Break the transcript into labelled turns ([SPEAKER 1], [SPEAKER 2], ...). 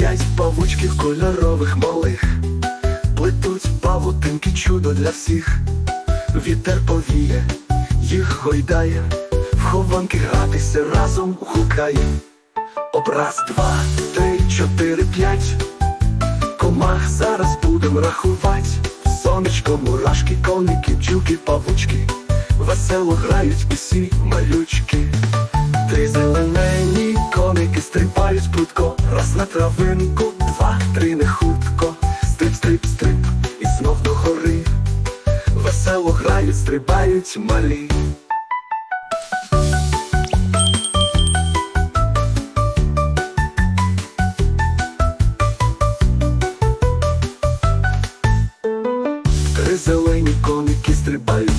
[SPEAKER 1] П'ять павучків кольорових малих, плетуть павутинки чудо для всіх. Вітер повіє, їх гойдає, в хованки гратися разом гукає. Образ, два, три, чотири, п'ять. Комах зараз будем рахувати. Сонечко, мурашки, коники, бджілки, павучки. Весело грають усі малючки. Три стрибають прутко, раз на травинку, два, три не хутко, стрип, стрип, стрип, і знов до гори. Весело грають, стрибають малі. Три зелені коники стрибають.